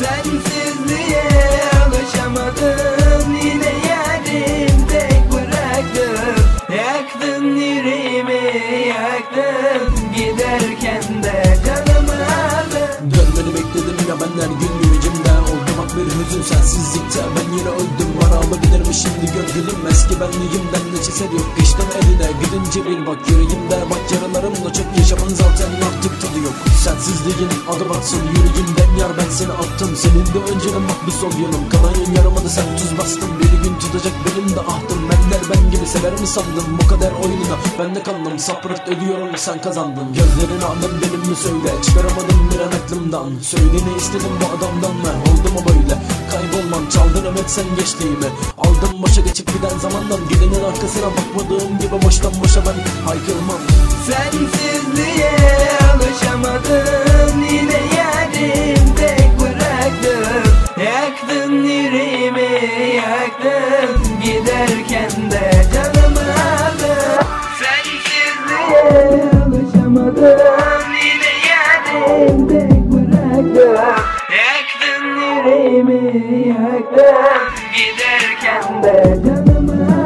Sensizliğe alışamadım Yine yerim bıraktım Yaktın yüreğimi yaktın. Giderken de canımı aldın. Dönmeni bekledim yine benler gün yücümde Oldu bak bir hüzün sensizlikte Ben yine öldüm. Var alabilir mi şimdi gönlüm? Eski benliğimden ne çeser yok Geçtim eline gidince bir bak yüreğimde. Bak yaralarımla çok yaşamın zaten. Artık Sensizliğin adım atsın yüreğimden yar ben seni attım. Senin de önceden bak bir sol yanım. Kanayın yaramadı sen tuz bastın. Bir gün tutacak benim de ahtım. Benler ben gibi sever mi sandın? Bu kadar oyununa Ben de kandım. Sapırt ödüyorum sen kazandın. Gözlerin aldım benim mi söyle? Çıkaramadım bir an aklımdan. Söyle ne istedim bu adamdan mı? Oldu mu böyle. Kaybolmam çaldın emek sen geçtiğimi. Aldım başa geçip giden zamandan. Gidenin arkasına bakmadığım gibi boştan boşa ben haykırmam. Sensizliğe Yaktın yüreğimi yaktın. Giderken de canımı aldın. Sensizliğe alışamadım Yine yarim tek bıraktım Yaktın yüreğimi yaktın. Giderken de canımı